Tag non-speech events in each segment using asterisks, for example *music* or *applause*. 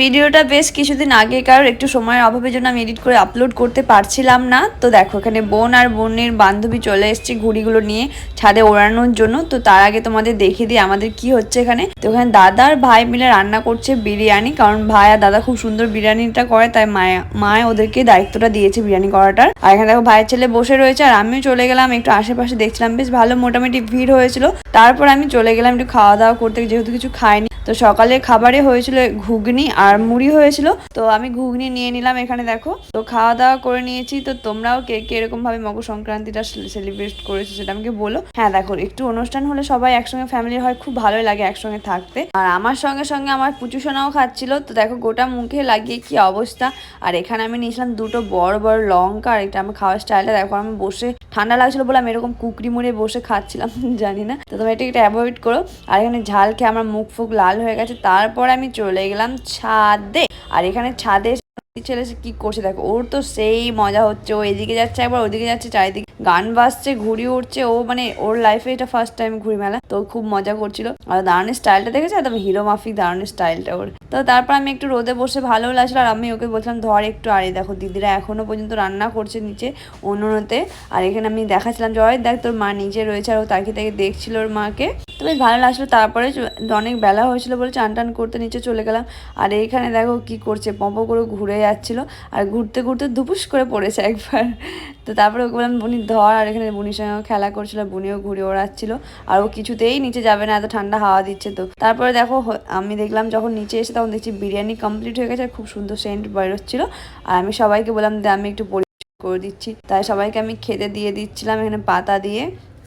ভিডিওটা বেশ কিছুদিন আগেকার, একটু সময়ের অভাবের জন্য আমি এডিট করে আপলোড করতে পারছিলাম না। তো দেখো, এখানে বোন আর বোনের বান্ধবী চলে এসেছে ঘুড়িগুলো নিয়ে ছাদে ওড়ানোর জন্য। তো তার আগে তোমাদের দেখিয়ে দিই আমাদের কি হচ্ছে এখানে। তো এখানে দাদা আর ভাই মিলে রান্না করছে বিরিয়ানি, কারণ ভাই আর দাদা খুব সুন্দর বিরিয়ানিটা করে, তাই মায়া, মায় ওদেরকে দায়িত্বটা দিয়েছে বিরিয়ানি করাটার। আর এখানে দেখো ভাইয়ের ছেলে বসে রয়েছে, আর আমিও চলে গেলাম একটু আশেপাশে দেখছিলাম, বেশ ভালো মোটামুটি ভিড় হয়েছিল। তারপর আমি চলে গেলাম একটু খাওয়া দাওয়া করতে, যেহেতু কিছু খাইনি। তো সকালে খাবারে হয়েছিল ঘুগনি আর মুড়ি হয়েছিল। তো আমি ঘুগনি নিয়ে নিলাম এখানে দেখো। তো খাওয়া দাওয়া করে নিয়েছি। তো তোমরাও কে কে এরকম ভাবে মকর সংক্রান্তিটা সেলিব্রেট করেছ সেটা আমাকে বলো। হ্যাঁ দেখো, একটু অনুষ্ঠান হলে সবাই একসঙ্গে ফ্যামিলি হয়, খুব ভালোই লাগে একসঙ্গে থাকতে। আর আমার সঙ্গে সঙ্গে আমার পুচু সোনাও খাচ্ছিল। তো দেখো, গোটা মুখে লাগিয়ে কি অবস্থা। আর এখানে আমি নিয়েছিলাম দুটো বড় বড় লঙ্কা আর এটা আমার খাওয়ার স্টাইলটা দেখো, আমি বসে ঠান্ডা লাগছিল বলে আমি এরকম কুকরি মুড়ে বসে খাচ্ছিলাম, *laughs* জানি না। তো তোমরা এটা একটু অ্যাভয়েড করো। আর এখানে ঝাল খেয়ে আমার মুখ ফুক লাল হয়ে গেছে। তারপর আমি চলে গেলাম ছাদে। আর এখানে ছাদে ছেলে কি করছে দেখো, ওর তো সেই মজা হচ্ছে। ও এদিকে যাচ্ছে একবার ওদিকে যাচ্ছে, চারিদিকে গান বাজছে, ঘুড়ি উঠছে ও মানে ওর লাইফে এটা ফার্স্ট টাইম ঘুড়ি মেলা তো খুব মজা করছিল। আর দাঁড়ানোর স্টাইলটা দেখেছে? একদম হিরো মাফিক দাঁড়ানোর স্টাইলটা ওর। তো তারপর আমি একটু রোদে বসে ভালো লাগছিল। আর আমি ওকে বলছিলাম, ধর একটু আরে দেখো, দিদিরা এখনও পর্যন্ত রান্না করছে নিচে উনুনতে আর এখানে আমি দেখাচ্ছিলাম, জয় দেখ, তোর মা নিচে রয়েছে আর ও তাকে তাকে দেখছিল ওর মাকে। তো বেশ ভালো লাগছিল। তারপরে অনেক বেলা হয়েছিল বলে চান টান করতে নিচে চলে গেলাম। আর এইখানে দেখো কি করছে, পম্প করে ঘুরে যাচ্ছিল। আর ঘুরতে ঘুরতে দুপুস করে পড়েছে একবার। তো তারপরে ওকে বললাম বুনি ধর। আর এখানে বুনির সঙ্গে খেলা করছিল বুনিও ঘুরে ওড়াচ্ছিল। আর ও কিছুতেই নিচে যাবে না, এত ঠান্ডা হাওয়া দিচ্ছে তো। তারপরে দেখো আমি দেখলাম যখন নিচে এসে তখন দেখছি বিরিয়ানি কমপ্লিট হয়ে গেছে খুব সুন্দর সেন্ট বেরোচ্ছিল। আর আমি সবাইকে বললাম যে আমি একটু করে দিচ্ছি। তাই সবাইকে আমি খেতে দিয়ে দিচ্ছিলাম, এখানে পাতা দিয়ে।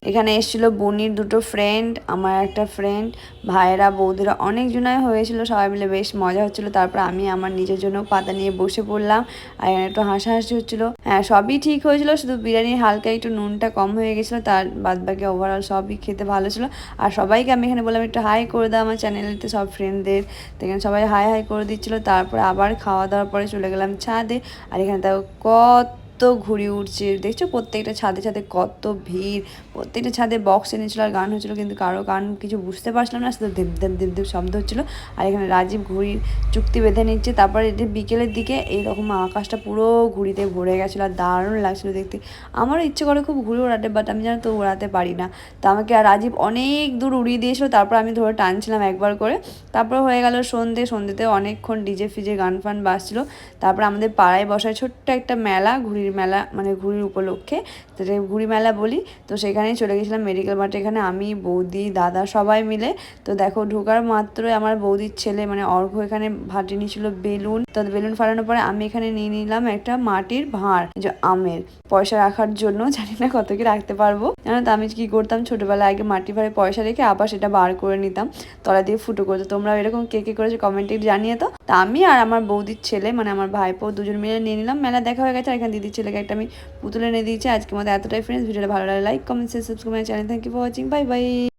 এখানে এসেছিল বনির দুটো ফ্রেন্ড আমার একটা ফ্রেন্ড ভাইয়েরা, বৌদিরা, অনেকজনাই হয়েছিল, সবাই মিলে বেশ মজা হচ্ছিল। তারপর আমি আমার নিজের জন্য পাতা নিয়ে বসে পড়লাম আর এখানে একটু হাসাহাসি হচ্ছিল। হ্যাঁ সবই ঠিক হয়েছিল, শুধু বিরিয়ানির হালকা একটু নুনটা কম হয়ে গেছিল, তার বাদ বাকি ওভারঅল সবই খেতে ভালো ছিল। আর সবাইকে আমি এখানে বললাম, একটু হাই করে দাও আমার চ্যানেলেতে সব ফ্রেন্ডদের এখানে সবাই হাই হাই করে দিচ্ছিল, তারপর আবার খাওয়া দাওয়ার পরে চলে গেলাম ছাদে। আর এখানে তাও কত কত ঘুড়ি উঠছে। দেখছ প্রত্যেকটা ছাদে ছাদে কত ভিড়, প্রত্যেকটা ছাদে বক্স এনেছিল আর গান হচ্ছিল কিন্তু কারও গান কিছু বুঝতে পারছিলাম না, শুধু দেব দেব দেব দেব শব্দ হচ্ছিল। আর এখানে রাজীব ঘুড়ির চুক্তি বেঁধে নিচ্ছে। তারপরে এটি বিকেলের দিকে এইরকম আকাশটা পুরো ঘুড়িতে ভরে গেছিল আর দারুণ লাগছিল দেখতে। আমারও ইচ্ছে করে খুব ঘুড়ি ওড়াতে বাট আমি জানো তো ওড়াতে পারি না। তো আমাকে আর রাজীব অনেক দূর উড়িয়ে দিয়েছিল, তারপর আমি ধরে টানছিলাম একবার করে। তারপর হয়ে গেল সন্ধে, সন্ধেতে অনেকক্ষণ ডিজে ফিজে গান ফান বাজছিলো। তারপর আমাদের পাড়ায় বসায় ছোট্ট একটা মেলা, ঘুড়ির মেলা মানে ঘুড়ির উপলক্ষে। তো যে ঘুড়ি মেলা বলি, তো সেখানেই চলে গেছিলাম মেডিকেল মার্টে এখানে আমি, বৌদি, দাদা সবাই মিলে। তো দেখো, ঢোকার মাত্রই আমার বৌদির ছেলে মানে অর্ঘ এখানে ভাটি নিয়েছিল, বেলুন। তো বেলুন ফাটানোর পরে আমি এখানে নিয়ে নিলাম একটা মাটির ভাঁড় যে আমের। পয়সা রাখার জন্য, জানি না কত কি রাখতে পারব। জানো তো, আমি কি করতাম, ছোটবেলায় আগে মাটির ভাঁড়ে পয়সা রেখে আবার সেটা বার করে নিতাম। তলা দিয়ে ফুটো করতো। তোমরা এরকম কে কে করেছ কমেন্টে জানিয়ে তো তা আমি আর আমার বৌদির ছেলে মানে আমার ভাইপো দুজন মিলে নিয়ে নিলাম। মেলা দেখা হয়ে গেছে আর এখানে দিদির ছেলেকে একটা আমি পুতুলে নিয়ে দিয়েছি। আজকে মধ্যে এতটাই ফ্রেন্ডস ভিডিওটা ভালো লাগে like comment subscribe channel thank you for watching bye bye